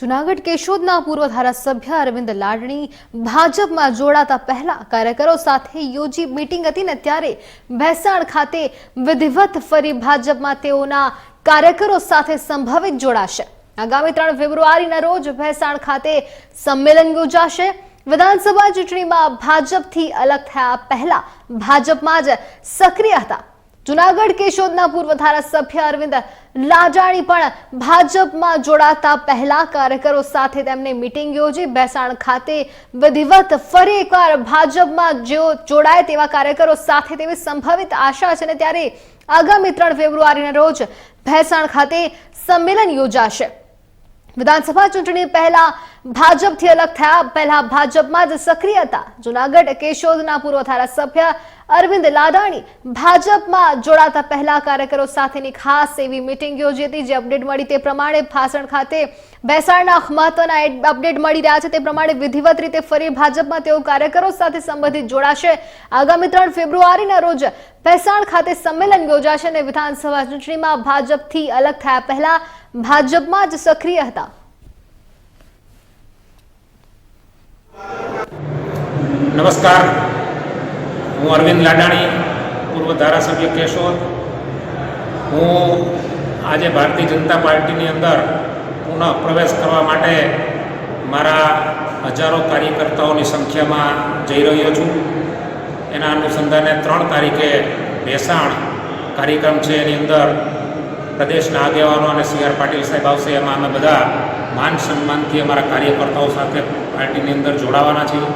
જુનાગઢ કેશોદના પૂર્વ ધારાસભ્ય અરવિંદ લાડણી ભાજપમાં જોડાતા પહેલા કાર્યકરો સાથે યોજી મીટિંગ હતી ને ત્યારે ભેસાણ ખાતે વિધિવત ફરી ભાજપમાં તેઓના કાર્યકરો સાથે સંભવિત જોડાશે. આગામી ત્રણ ફેબ્રુઆરીના રોજ ભેસાણ ખાતે સંમેલન યોજાશે. વિધાનસભા ચૂંટણીમાં ભાજપથી અલગ થયા પહેલા ભાજપમાં જ સક્રિય હતા. જુનાગઢ કેશોદના પૂર્વ ધારાસભ્ય અરવિંદ લાજાણી પણ ભાજપમાં જોડાતા પહેલા કાર્યકરો સાથે તેમની મિટિંગ યોજી બેસાણ ખાતે વિધિવત ફરી એકવાર ભાજપમાં જેઓ જોડાય તેવા કાર્યકરો સાથે તેવી સંભવિત આશા છે અને ત્યારે આગામી ત્રણ ફેબ્રુઆરીના રોજ ભેસાણ ખાતે સંમેલન યોજાશે. વિધાનસભા ચૂંટણી પહેલા ભાજપથી અલગ થયા. પહેલા ભાજપમાં જ સક્રિય હતા. જુનાગઢ, કેશોદના પૂર્વ ધારાસભ્ય અરવિંદ લાદાણી ભાજપમાં જોડાતા પહેલા કાર્યકરો સાથેની ખાસ એવી મિટિંગ યોજી હતી, જે અપડેટ મળી તે પ્રમાણે ભાષણ ખાતે બેસાડના મહત્વના અપડેટ મળી રહ્યા છે. તે પ્રમાણે વિધિવત રીતે ફરી ભાજપમાં તેઓ કાર્યકરો સાથે સંબંધિત જોડાશે. આગામી ત્રણ ફેબ્રુઆરીના રોજ ભેસાણ ખાતે સંમેલન યોજાશે અને વિધાનસભા ચૂંટણીમાં ભાજપથી અલગ થયા. પહેલા ભાજપમાં જ સક્રિય હતા. નમસ્કાર. હું અરવિંદ લાડાણી, પૂર્વ ધારાસભ્ય કેશોદ. હું આજે ભારતીય જનતા પાર્ટીની અંદર પુનઃ પ્રવેશ કરવા માટે મારા હજારો કાર્યકર્તાઓની સંખ્યામાં જઈ રહ્યો છું. એના અનુસંધાને ત્રણ તારીખે ભેસાણ કાર્યક્રમ છે. એની અંદર પ્રદેશના આગેવાનો અને સી આર પાટીલ સાહેબ આવશે. એમાં અમે બધા માન સન્માનથી અમારા કાર્યકર્તાઓ સાથે પાર્ટીની અંદર જોડાવાના છીએ.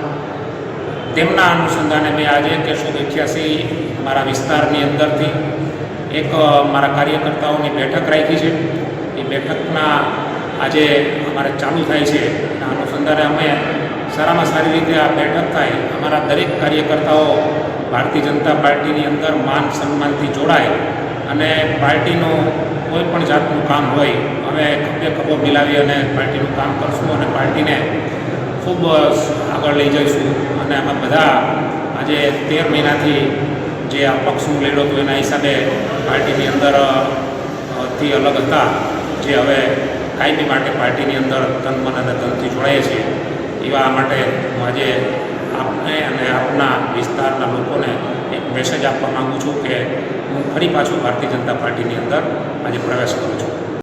તેમના અનુસંધાને મેં આજે કેશોદ અઠ્યાસી મારા વિસ્તારની અંદરથી એક મારા કાર્યકર્તાઓની બેઠક રાખી છે. એ બેઠકના આજે અમારે ચાલુ થાય છે. એના અનુસંધાને અમે સારામાં સારી રીતે આ બેઠક થાય. અમારા દરેક કાર્યકર્તાઓ ભારતીય જનતા પાર્ટીની અંદર માન સન્માનથી જોડાય અને પાર્ટીનું કોઈ પણ જાતનું કામ હોય અમે ખભે ખભો મિલાવી અને પાર્ટીનું કામ કરશું અને પાર્ટીને ખૂબ આગળ લઈ જઈશું. અને અમે બધા આજે તેર મહિનાથી જે આ પક્ષનું લીડો હતો, એના હિસાબે પાર્ટીની અંદરથી અલગ હતા. જે હવે કાયમી માટે પાર્ટીની અંદર તન મન અને તનથી જોડાઈએ છીએ એવા માટે હું આજે આપને અને આપના વિસ્તારના લોકોને એક મેસેજ આપવા માગું છું કે હું ફરી પાછું ભારતીય જનતા પાર્ટીની અંદર આજે પ્રવેશ કરું છું.